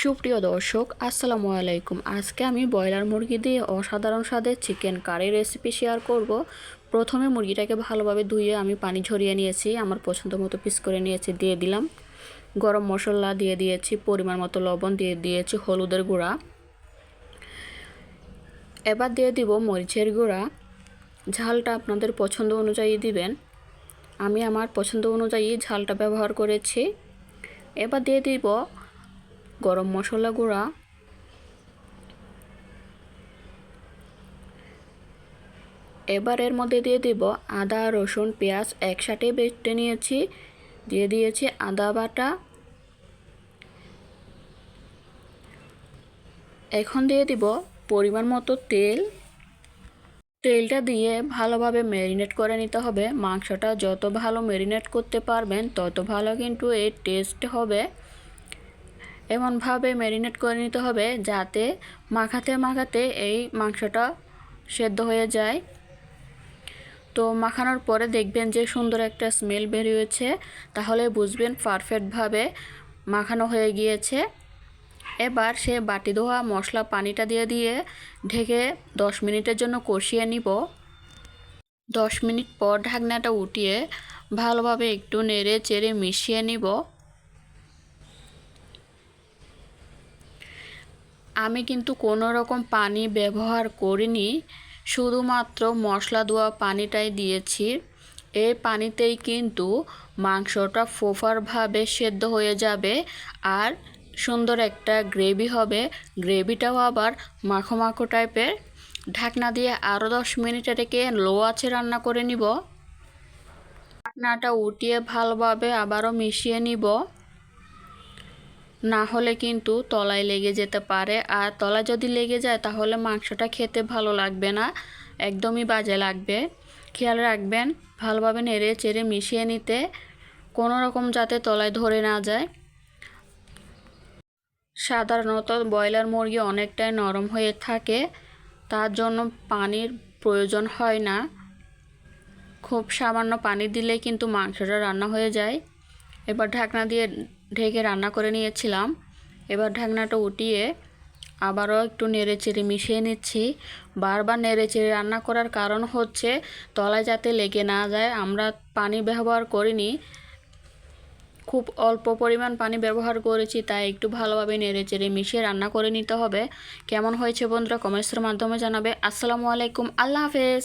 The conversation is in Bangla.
সুপ্রিয় দর্শক, আসসালামু আলাইকুম। আজকে আমি ব্রয়লার মুরগি দিয়ে অসাধারণ স্বাদের চিকেন কারি রেসিপি শেয়ার করব। প্রথমে মুরগিটাকে ভালোভাবে ধুয়ে আমি পানি ঝরিয়ে নিয়েছি, আমার পছন্দ মতো পিস করে নিয়েছি, দিয়ে দিলাম। গরম মশলা দিয়ে দিয়েছি, পরিমাণ মতো লবণ দিয়ে দিয়েছি, হলুদের গুঁড়া। এবার দিয়ে দিব মরিচের গুঁড়া। ঝালটা আপনাদের পছন্দ অনুযায়ী দিবেন। আমি আমার পছন্দ অনুযায়ী ঝালটা ব্যবহার করেছি। এবার দিয়ে দিব গরম মশলা গুঁড়া। এবার এর মধ্যে দিয়ে দিব আদা, রসুন, পেঁয়াজ একসাথে বেটে নিয়েছি। দিয়ে দিয়েছি আদা বাটা। এখন দিয়ে দিব পরিমাণ মতো তেল। তেলটা দিয়ে ভালোভাবে ম্যারিনেট করে নিতে হবে। মাংসটা যত ভালো ম্যারিনেট করতে পারবেন, তত ভালো কিন্তু এর টেস্ট হবে। এমনভাবে ম্যারিনেট করে নিতে হবে যাতে মাখাতে মাখাতে এই মাংসটা সেদ্ধ হয়ে যায়। তো মাখানোর পরে দেখবেন যে সুন্দর একটা স্মেল বেরিয়েছে, তাহলে বুঝবেন পারফেক্টভাবে মাখানো হয়ে গিয়েছে। এবার সে বাটি ধোয়া মশলা পানিটা দিয়ে দিয়ে ঢেকে দশ মিনিটের জন্য কষিয়ে নিব। দশ মিনিট পর ঢাকনাটা উঠিয়ে ভালোভাবে একটু নেড়ে চেড়ে মিশিয়ে নিব। আমি কিন্তু কোনো রকম পানি ব্যবহার করিনি, শুধুমাত্র মশলা দেওয়া পানিটাই দিয়েছি। এই পানিতেই কিন্তু মাংসটা ফোফারভাবে সেদ্ধ হয়ে যাবে আর সুন্দর একটা গ্রেভি হবে। গ্রেভিটাও আবার মাখো মাখো টাইপের। ঢাকনা দিয়ে আরও দশ মিনিট এটাকে লো আছে রান্না করে নিব। ঢাকনাটা উঠিয়ে ভালোভাবে আবারও মিশিয়ে নিব। না হলে কিন্তু তলায় লেগে যেতে পারে। আর তলায় যদি লেগে যায়, তাহলে মাংসটা খেতে ভালো লাগবে না। একদমই বাজে লাগবে। খেয়াল রাখবেন, ভালোভাবে নেড়ে চেড়ে মিশিয়ে নিতে কোনো রকম যাতে তলায় ধরে না যায়। সাধারণত ব্রয়লার মুরগি অনেকটাই নরম হয়ে থাকে, তার জন্য পানির প্রয়োজন হয় না। খুব সামান্য পানি দিলেই কিন্তু মাংসটা রান্না হয়ে যায়। এবার ঢাকনা দিয়ে ঢেকে রান্না করে নিয়েছিলাম। এবার ঢাকনাটা উঠিয়ে আবারও একটু নেড়ে চেড়ে মিশিয়ে নিচ্ছি। বারবার নেড়ে চেড়ে রান্না করার কারণ হচ্ছে তলায় যাতে লেগে না যায়, আমরা পানি ব্যবহার করিনি। খুব অল্প পরিমাণ পানি ব্যবহার করেছি, তাই একটু ভালোভাবে নেড়ে চেড়ে মিশিয়ে রান্না করে নিতে হবে। কেমন হয়েছে বন্ধুরা কমেন্টসের মাধ্যমে জানাবে। আসসালামু আলাইকুম, আল্লাহ হাফেজ।